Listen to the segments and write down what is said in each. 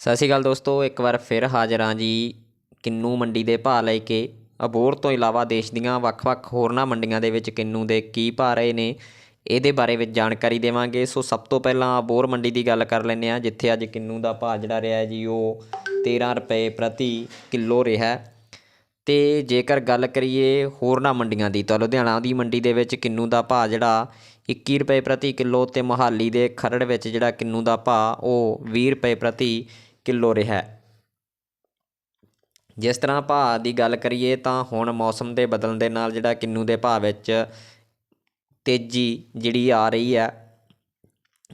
ਸਤਿ ਸ਼੍ਰੀ ਅਕਾਲ ਦੋਸਤੋ, ਇੱਕ ਵਾਰ ਫਿਰ ਹਾਜ਼ਰ ਹਾਂ ਜੀ ਕਿੰਨੂ ਮੰਡੀ ਦੇ ਭਾਅ ਲੈ ਕੇ ਅਬੋਹਰ ਤੋਂ ਇਲਾਵਾ ਦੇਸ਼ ਦੀਆਂ ਵੱਖ-ਵੱਖ ਹੋਰਨਾਂ ਮੰਡੀਆਂ ਦੇ ਵਿੱਚ ਕਿੰਨੂ ਦੇ ਕੀ ਭਾਅ ਰਹੇ ਨੇ, ਇਹਦੇ ਬਾਰੇ ਵਿੱਚ ਜਾਣਕਾਰੀ ਦੇਵਾਂਗੇ ਸੋ ਸਭ ਤੋਂ ਪਹਿਲਾਂ ਅਬੋਰ ਮੰਡੀ ਦੀ ਗੱਲ ਕਰ ਲੈਂਦੇ ਹਾਂ, ਜਿੱਥੇ ਅੱਜ ਕਿੰਨੂ ਦਾ ਭਾਅ ਜਿਹੜਾ ਰਿਹਾ ਜੀ, ਉਹ 13 ਰੁਪਏ ਪ੍ਰਤੀ ਕਿਲੋ ਰਿਹਾ ਹੈ। ਤੇ ਜੇਕਰ ਗੱਲ ਕਰੀਏ ਹੋਰਨਾਂ ਮੰਡੀਆਂ ਦੀ, ਤਾਂ ਲੁਧਿਆਣਾ ਦੀ ਮੰਡੀ ਦੇ ਵਿੱਚ ਕਿੰਨੂ ਦਾ ਭਾਅ ਜਿਹੜਾ 21 ਰੁਪਏ ਪ੍ਰਤੀ ਕਿਲੋ ਤੇ ਮੋਹਾਲੀ ਦੇ ਖਰੜ ਵਿੱਚ ਜਿਹੜਾ ਕਿੰਨੂ ਦਾ ਭਾਅ, ਉਹ 20 ਰੁਪਏ ਪ੍ਰਤੀ ਕਿਲੋ ਰਿਹਾ ਜਿਸ ਤਰ੍ਹਾਂ ਭਾਅ ਦੀ ਗੱਲ ਕਰੀਏ ਤਾਂ ਹੁਣ ਮੌਸਮ ਦੇ ਬਦਲਣ ਦੇ ਨਾਲ ਜਿਹੜਾ ਕਿੰਨੂ ਦੇ ਭਾਅ ਵਿੱਚ ਤੇਜ਼ੀ ਜਿਹੜੀ ਆ ਰਹੀ ਹੈ,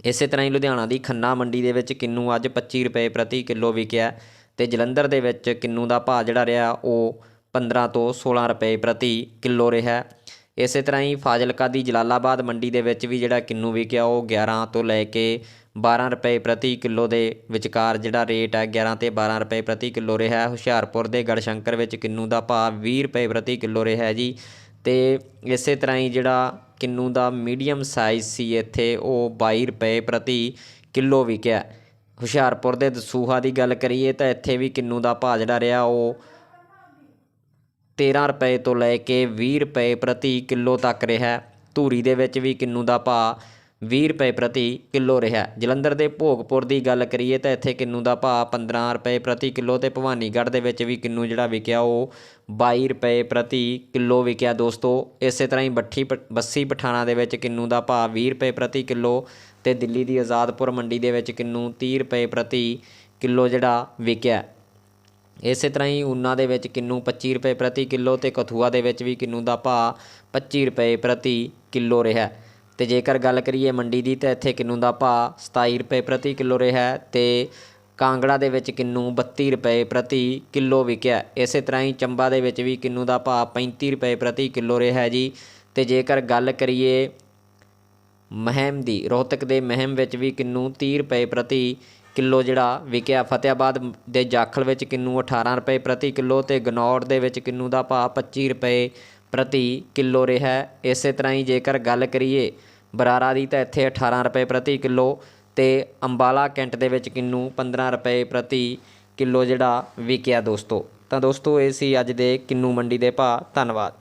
ਇਸੇ ਤਰ੍ਹਾਂ ਹੀ ਲੁਧਿਆਣਾ ਦੀ ਖੰਨਾ ਮੰਡੀ ਦੇ ਵਿੱਚ ਕਿੰਨੂ ਅੱਜ 25 ਰੁਪਏ ਪ੍ਰਤੀ ਕਿਲੋ ਵਿਕਿਆ ਤੇ ਜਲੰਧਰ ਦੇ ਵਿੱਚ ਕਿੰਨੂ ਦਾ ਭਾਅ ਜਿਹੜਾ ਰਿਹਾ ਉਹ 15 ਤੋਂ 16 ਰੁਪਏ ਪ੍ਰਤੀ ਕਿਲੋ ਰਿਹਾ ਇਸੇ ਤਰ੍ਹਾਂ ਹੀ ਫਾਜ਼ਿਲਕਾ ਦੀ ਜਲਾਲਾਬਾਦ ਮੰਡੀ ਦੇ ਵਿੱਚ ਵੀ ਜਿਹੜਾ ਕਿੰਨੂ ਵਿਕਿਆ, ਉਹ 11 ਤੋਂ ਲੈ ਕੇ 12 ਰੁਪਏ ਪ੍ਰਤੀ ਕਿਲੋ ਦੇ ਵਿਚਕਾਰ ਜਿਹੜਾ ਰੇਟ ਹੈ 11 ਤੇ 12 ਰੁਪਏ ਪ੍ਰਤੀ ਕਿਲੋ ਰਿਹਾ ਹੈ। ਹੁਸ਼ਿਆਰਪੁਰ ਦੇ ਗੜਸ਼ੰਕਰ ਵਿੱਚ ਕਿੰਨੂ ਦਾ ਭਾਅ 20 ਰੁਪਏ ਪ੍ਰਤੀ ਕਿਲੋ ਰਿਹਾ ਹੈ ਜੀ। ਤੇ ਇਸੇ ਤਰ੍ਹਾਂ ਹੀ ਜਿਹੜਾ ਕਿੰਨੂ ਦਾ ਮੀਡੀਅਮ ਸਾਈਜ਼ ਸੀ ਇੱਥੇ, ਉਹ 22 ਰੁਪਏ ਪ੍ਰਤੀ ਕਿਲੋ ਵਿਕਿਆ ਹੁਸ਼ਿਆਰਪੁਰ ਦੇ ਦਸੂਹਾ ਦੀ ਗੱਲ ਕਰੀਏ ਤਾਂ ਇੱਥੇ ਵੀ ਕਿੰਨੂ ਦਾ ਭਾਅ ਜਿਹੜਾ ਰਿਹਾ, ਉਹ 13 ਰੁਪਏ ਤੋਂ ਲੈ ਕੇ ਵੀਹ ਰੁਪਏ ਪ੍ਰਤੀ ਕਿਲੋ ਤੱਕ ਰਿਹਾ। ਧੂਰੀ ਦੇ ਵਿੱਚ ਵੀ ਕਿੰਨੂ ਦਾ ਭਾਅ ਵੀਹ ਰੁਪਏ ਪ੍ਰਤੀ ਕਿਲੋ ਰਿਹਾ। ਜਲੰਧਰ ਦੇ ਭੋਗਪੁਰ ਦੀ ਗੱਲ ਕਰੀਏ ਤਾਂ ਇੱਥੇ ਕਿੰਨੂ ਦਾ ਭਾਅ 15 ਰੁਪਏ ਪ੍ਰਤੀ ਕਿਲੋ ਅਤੇ ਭਵਾਨੀਗੜ੍ਹ ਦੇ ਵਿੱਚ ਵੀ ਕਿੰਨੂ ਜਿਹੜਾ ਵਿਕਿਆ ਉਹ ਬਾਈ ਰੁਪਏ ਪ੍ਰਤੀ ਕਿਲੋ ਵਿਕਿਆ। ਦੋਸਤੋ, ਇਸੇ ਤਰ੍ਹਾਂ ਹੀ ਬੱਠੀ ਪ- ਬੱਸੀ ਪਠਾਣਾ ਦੇ ਵਿੱਚ ਕਿੰਨੂ ਦਾ ਭਾਅ ਵੀਹ ਰੁਪਏ ਪ੍ਰਤੀ ਕਿਲੋ ਅਤੇ ਦਿੱਲੀ ਦੀ ਆਜ਼ਾਦਪੁਰ ਮੰਡੀ ਦੇ ਵਿੱਚ ਕਿੰਨੂ ਤੀਹ ਰੁਪਏ ਪ੍ਰਤੀ ਕਿਲੋ ਜਿਹੜਾ ਵਿਕਿਆ। ਇਸੇ ਤਰ੍ਹਾਂ ਹੀ ਊਨਾ ਦੇ ਵਿੱਚ ਕਿੰਨੂ 25 ਰੁਪਏ ਪ੍ਰਤੀ ਕਿਲੋ ਤੇ ਕਥੂਆ ਦੇ ਵਿੱਚ ਵੀ ਕਿੰਨੂ ਦਾ ਭਾਅ 25 ਰੁਪਏ ਪ੍ਰਤੀ ਕਿਲੋ ਰਿਹਾ। ਤੇ ਜੇਕਰ ਗੱਲ ਕਰੀਏ ਮੰਡੀ ਦੀ ਤਾਂ ਇੱਥੇ ਕਿੰਨੂ ਦਾ ਭਾਅ 27 ਰੁਪਏ ਪ੍ਰਤੀ ਕਿਲੋ ਰਿਹਾ ਤੇ ਕਾਂਗੜਾ ਦੇ ਵਿੱਚ ਕਿੰਨੂ 32 ਰੁਪਏ ਪ੍ਰਤੀ ਕਿਲੋ ਵਿਕਿਆ। ਇਸੇ ਤਰ੍ਹਾਂ ਹੀ ਚੰਬਾ ਦੇ ਵਿੱਚ ਵੀ ਕਿੰਨੂ ਦਾ ਭਾਅ 35 ਰੁਪਏ ਪ੍ਰਤੀ ਕਿਲੋ ਰਿਹਾ ਜੀ। ਤੇ ਜੇਕਰ ਗੱਲ ਕਰੀਏ ਮਹਿਮ ਦੀ, ਰੋਹਤਕ ਦੇ ਮਹਿਮ ਵਿੱਚ ਵੀ ਕਿੰਨੂ 30 ਰੁਪਏ ਪ੍ਰਤੀ ਕਿਲੋ ਜਿਹੜਾ ਵਿਕਿਆ ਫਤਿਆਬਾਦ ਦੇ ਜਾਖਲ ਵਿੱਚ ਕਿੰਨੂ 18 ਰੁਪਏ ਪ੍ਰਤੀ ਕਿਲੋ ਤੇ ਗਨੌਰ ਦੇ ਵਿੱਚ ਕਿੰਨੂ ਦਾ ਭਾਅ 25 ਰੁਪਏ ਪ੍ਰਤੀ ਕਿਲੋ ਰਿਹਾ ਇਸੇ ਤਰ੍ਹਾਂ ਹੀ ਜੇਕਰ ਗੱਲ ਕਰੀਏ, ਬਰਾਰਾ ਦੀ ਤਾਂ ਇੱਥੇ 18 ਰੁਪਏ ਪ੍ਰਤੀ ਕਿਲੋ ਤੇ ਅੰਬਾਲਾ ਕੈਂਟ ਦੇ ਵਿੱਚ ਕਿੰਨੂ 15 ਰੁਪਏ ਪ੍ਰਤੀ ਕਿਲੋ ਜਿਹੜਾ ਵਿਕਿਆ ਦੋਸਤੋ। ਤਾਂ ਦੋਸਤੋ, ਇਹ ਸੀ ਅੱਜ ਦੇ ਕਿੰਨੂ ਮੰਡੀ ਦੇ ਭਾਅ। ਧੰਨਵਾਦ।